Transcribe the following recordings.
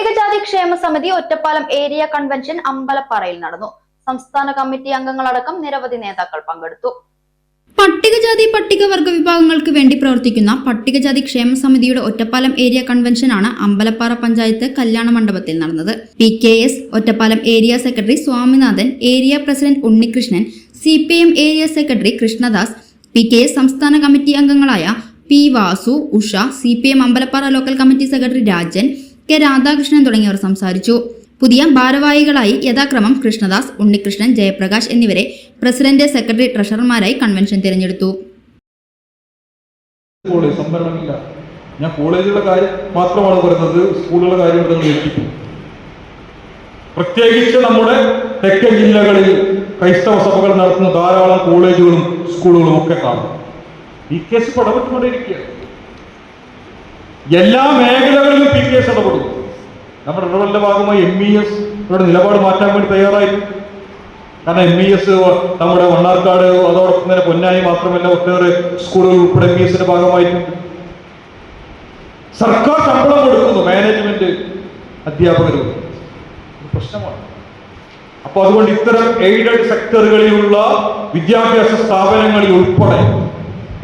പട്ടികജാതി ക്ഷേമ സമിതി ഒറ്റപ്പാലം ഏരിയ കൺവെൻഷൻ അമ്പലപ്പാറയിൽ നടന്നു. സംസ്ഥാന കമ്മിറ്റി അംഗങ്ങളടക്കം നിരവധി നേതാക്കൾ പങ്കെടുത്തു. പട്ടികജാതി പട്ടികവർഗ വിഭാഗങ്ങൾക്ക് വേണ്ടി പ്രവർത്തിക്കുന്ന പട്ടികജാതി ക്ഷേമ സമിതിയുടെ ഒറ്റപ്പാലം ഏരിയ കൺവെൻഷൻ ആണ് അമ്പലപ്പാറ പഞ്ചായത്ത് കല്യാണ മണ്ഡപത്തിൽ നടന്നത്. P K S Ottapalam area secretary Swaminathan area president Unnikrishnan C P M area secretary Krishnadas P K S സംസ്ഥാന കമ്മിറ്റി അംഗങ്ങളായ P Vasu Usha C P M Ambalappara local committee secretary Rajan K Radhakrishnan തുടങ്ങിയവർ സംസാരിച്ചു. പുതിയ ഭാരവാഹികളായി യഥാക്രമം കൃഷ്ണദാസ് ഉണ്ണികൃഷ്ണൻ ജയപ്രകാശ് എന്നിവരെ president secretary ട്രഷറർമാരായി convention തിരഞ്ഞെടുത്തു. ഞാൻ കോളേജുകളുടെ കാര്യം മാത്രമാണ് പറയുന്നത്. സ്കൂളുകളുടെ കാര്യം നിങ്ങൾ ഏൽപ്പിക്കും പ്രത്യേകിച്ച് നമ്മുടെ തെക്കൻ ജില്ലകളിൽ ക്രൈസ്തവ സഭകൾ നടത്തുന്ന ധാരാളം കോളേജുകളും സ്കൂളുകളും ഒക്കെ കാണും. ഈ കേസ് ഇടപെട്ടുകൊണ്ടിരിക്കുക എല്ലാ മേഖലകളിലും പി കേസ് ഇടപെടും നമ്മുടെ ഇടപെടലിന്റെ ഭാഗമായി എം ഇ എസ് ഇവിടെ നിലപാട് മാറ്റാൻ വേണ്ടി തയ്യാറായി. കാരണം എം ഇ എസ് നമ്മുടെ മണ്ണാർക്കാട് അതോടൊപ്പം തന്നെ പൊന്നായി മാത്രമല്ല ഒട്ടേറെ സ്കൂളുകൾ ഉൾപ്പെടെ എം ഇ എസിന്റെ ഭാഗമായിട്ടുണ്ട്. സർക്കാർ ശമ്പളം കൊടുക്കുന്നു മാനേജ്മെന്റ് അധ്യാപകരും. പ്രശ്നമാണ്. അപ്പോൾ അതുകൊണ്ട് ഇത്തരം എയ്ഡഡ് സെക്ടറുകളിലുള്ള വിദ്യാഭ്യാസ സ്ഥാപനങ്ങളിൽ ഉൾപ്പെടെ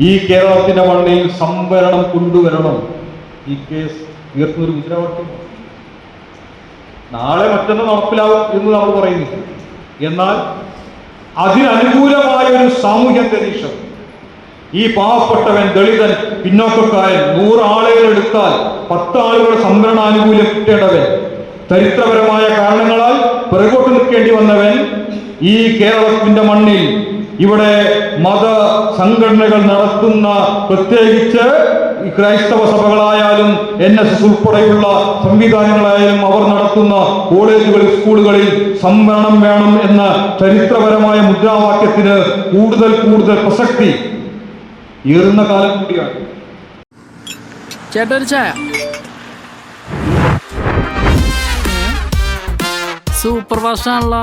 ഈ കേരളത്തിന്റെ മണ്ണിൽ സംവരണം കൊണ്ടുവരണം. ഈ കേസ് ഉയർത്തുന്നൊരു മുദ്രാവാക്യം. നാളെ മറ്റൊന്ന് നടപ്പിലാവും എന്ന് നമ്മൾ പറയുന്നു. എന്നാൽ അതിനനുകൂലമായ ഒരു സാമൂഹ്യ അന്തരീക്ഷം. ഈ പാവപ്പെട്ടവൻ ദളിതൻ പിന്നോക്കക്കാരൻ നൂറ് ആളുകൾ എടുത്താൽ പത്ത് ആളുകളുടെ സംവരണാനുകൂല്യം കിട്ടേണ്ടവൻ. ചരിത്രപരമായ കാരണങ്ങളാൽ പിറകോട്ട് നിൽക്കേണ്ടി വന്നവൻ ഈ കേരളത്തിന്റെ മണ്ണിൽ ഇവിടെ മത സംഘടനകൾ നടത്തുന്ന പ്രത്യേകിച്ച് ക്രൈസ്തവ സഭകളായാലും എൻ എസ് എസ് ഉൾപ്പെടെയുള്ള സംവിധാനങ്ങളായാലും അവർ നടത്തുന്ന കോളേജുകളിൽ സ്കൂളുകളിൽ സംവരണം വേണം എന്ന ചരിത്രപരമായ മുദ്രാവാക്യത്തിന് കൂടുതൽ കൂടുതൽ പ്രസക്തി ഏറുന്ന കാലം കൂടിയാണ്. ചായ. സൂപ്പർ ഫാസ്റ്റ് ആണല്ലോ